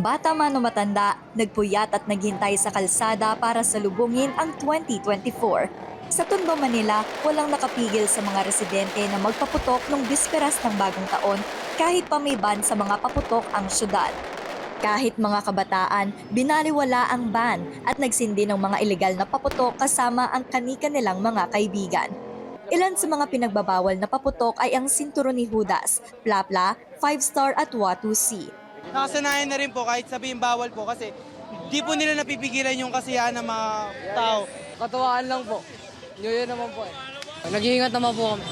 Bata man o matanda, nagpuyat at naghintay sa kalsada para salubungin ang 2024. Sa Tondo, Manila, walang nakapigil sa mga residente na magpaputok nung bisperas ng bagong taon kahit pa may ban sa mga paputok ang syudad. Kahit mga kabataan, binaliwala ang ban at nagsindi ng mga ilegal na paputok kasama ang kanika nilang mga kaibigan. Ilan sa mga pinagbabawal na paputok ay ang Sinturon ni Judas, Plapla, Five Star at Watu C. Nakasanayan na rin po kahit sabihin bawal po kasi di po nila napipigilan yung kasiyahan ng mga tao. Katuwaan lang po. New Year naman po eh. Nag-iingat naman po kami.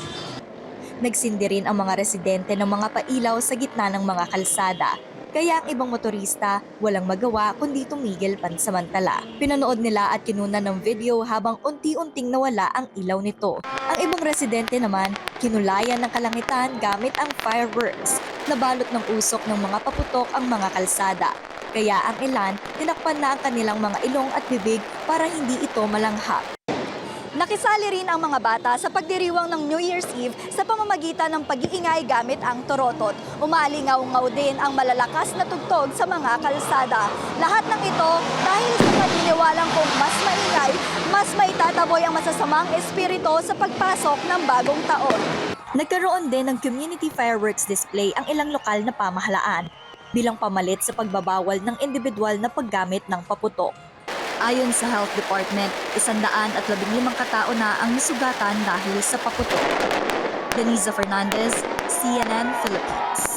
Nagsindi rin ang mga residente ng mga pailaw sa gitna ng mga kalsada. Kaya ang ibang motorista walang magawa kundi tumigil pansamantala. Pinanood nila at kinunan ng video habang unti-unting nawala ang ilaw nito. Ang ibang residente naman, kinulayan ng kalangitan gamit ang fireworks. Nabalot ng usok ng mga paputok ang mga kalsada. Kaya ang ilan, tinakpan na ang kanilang mga ilong at bibig para hindi ito malanghap. Nakisali rin ang mga bata sa pagdiriwang ng New Year's Eve sa pamamagitan ng pag-iingay gamit ang torotot. Umalingaw-ngaw din ang malalakas na tugtog sa mga kalsada. Lahat ng ito dahil sa paniniwalang kung mas maingay, mas maitataboy ang masasamang espiritu sa pagpasok ng bagong taon. Nagkaroon din ng community fireworks display ang ilang lokal na pamahalaan bilang pamalit sa pagbabawal ng individual na paggamit ng paputok. Ayon sa Health Department, isandaan at labing limang katao na ang nasugatan dahil sa paputok. Denisa Fernandez, CNN Philippines.